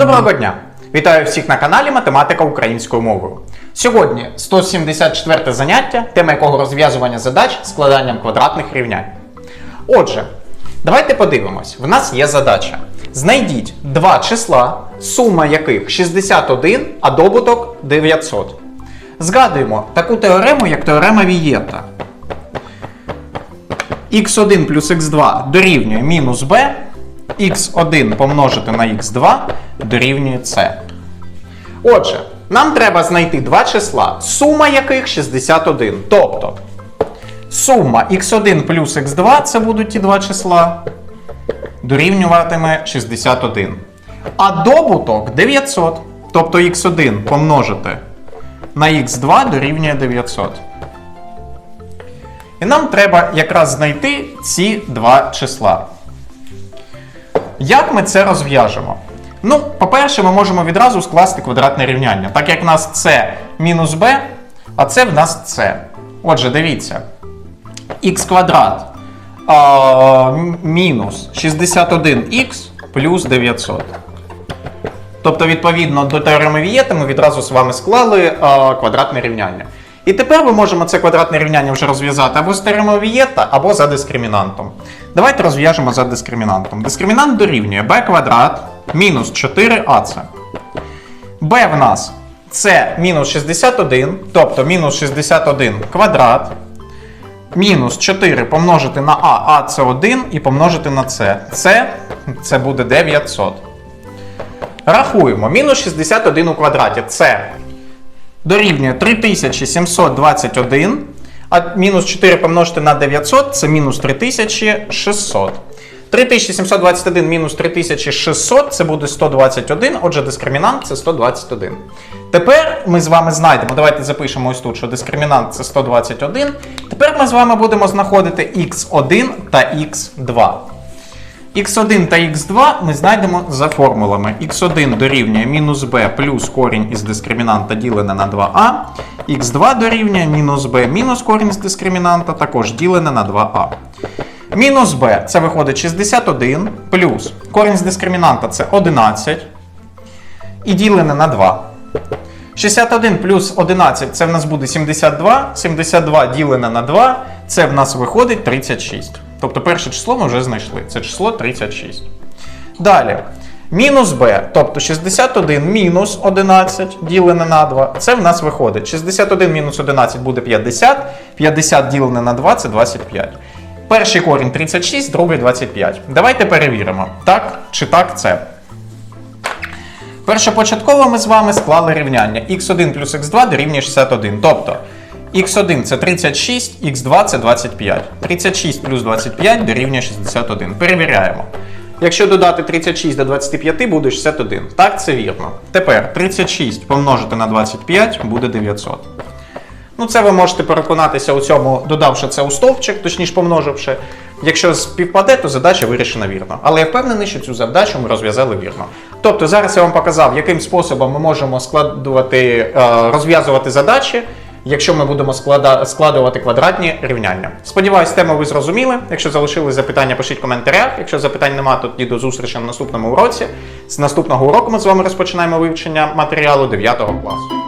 Доброго дня! Вітаю всіх на каналі Математика українською мовою. Сьогодні 174 заняття, тема якого розв'язування задач складанням квадратних рівнянь. Отже, давайте подивимось. В нас є задача. Знайдіть два числа, сума яких 61, а добуток 900. Згадуємо таку теорему, як теорема Вієта. x1 плюс x2 дорівнює мінус b, x1 помножити на x2 дорівнює c. Отже, нам треба знайти два числа, сума яких 61. Тобто сума x1 плюс x2 це будуть ті два числа, дорівнюватиме 61. А добуток 900. Тобто x1 помножити на x2 дорівнює 900. І нам треба якраз знайти ці два числа. Як ми це розв'яжемо? Ну, по-перше, ми можемо відразу скласти квадратне рівняння, так як в нас це мінус b, а це в нас c. Отже, дивіться. х квадрат а, мінус 61х плюс 900. Тобто, відповідно до теореми Вієта, ми відразу з вами склали а, квадратне рівняння. І тепер ми можемо це квадратне рівняння вже розв'язати або з теоремою Вієта, або за дискримінантом. Давайте розв'яжемо за дискримінантом. Дискримінант дорівнює b квадрат мінус 4ac. b в нас це мінус 61, тобто мінус 61 квадрат. Мінус 4 помножити на а, а це 1 і помножити на c. Це, це буде 900. Рахуємо. Мінус 61 у квадраті. Це дорівнює 3721. А мінус 4 помножити на 900 це мінус 3600. 3721 мінус 3600 це буде 121, отже, дискримінант це 121. Тепер ми з вами знайдемо, давайте запишемо ось тут, що дискримінант це 121. Тепер ми з вами будемо знаходити x1 та x2. X1 та x2 ми знайдемо за формулами. x1 дорівнює мінус b плюс корінь із дискримінанта ділене на 2а. x2 дорівнює мінус b мінус корінь з дискримінанта також ділене на 2а. Мінус b це виходить 61 плюс корінь з дискримінанта це 11 і ділене на 2. 61 плюс 11 це в нас буде 72. 72 ділене на 2 це в нас виходить 36. Тобто перше число ми вже знайшли. Це число 36. Далі. Мінус b, тобто 61 мінус 11 ділене на 2. Це в нас виходить. 61 мінус 11 буде 50. 50 ділене на 2 це 25. Перший корінь 36, другий 25. Давайте перевіримо, так чи так це. Першопочатково ми з вами склали рівняння x1 плюс x2 дорівнює 61. Тобто x1 це 36, x2 це 25. 36 плюс 25 дорівнює 61. Перевіряємо. Якщо додати 36 до 25, буде 61. Так, це вірно. Тепер 36 помножити на 25 буде 900. Ну, це ви можете переконатися у цьому, додавши це у стовпчик, точніше помноживши. Якщо співпаде, то задача вирішена вірно. Але я впевнений, що цю завдачу ми розв'язали вірно. Тобто зараз я вам показав, яким способом ми можемо складувати, е, розв'язувати задачі, якщо ми будемо склада- складувати квадратні рівняння. Сподіваюсь, тему ви зрозуміли. Якщо залишили запитання, пишіть в коментарях. Якщо запитань немає, тоді до зустрічі на наступному уроці. З наступного уроку ми з вами розпочинаємо вивчення матеріалу 9 класу.